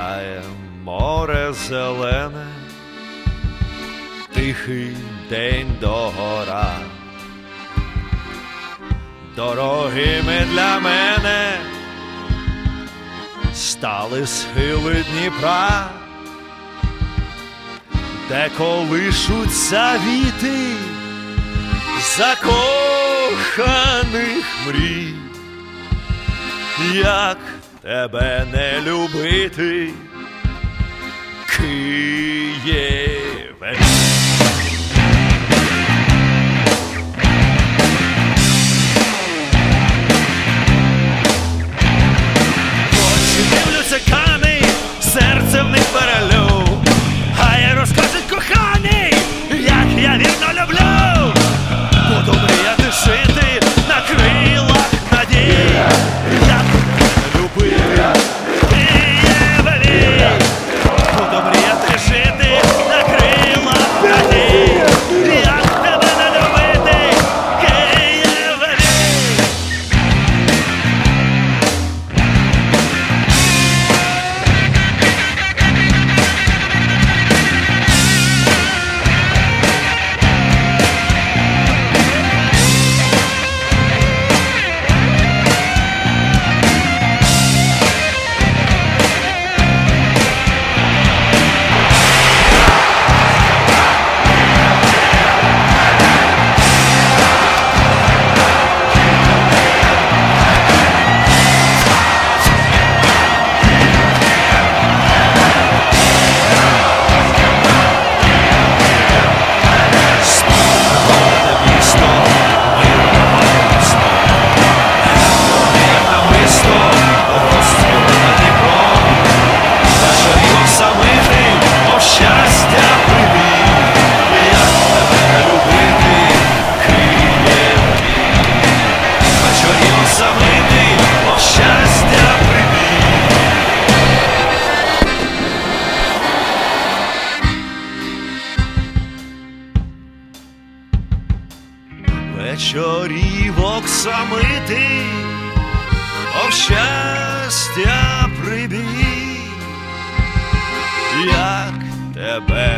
Сяє море зелене, тихий день догора. Дорогими для мене стали схили Дніпра, де колишуться віти закоханих мрій, як тебе не любити, Києве. Вечорівок самити, о щастя прибіг, як тебе.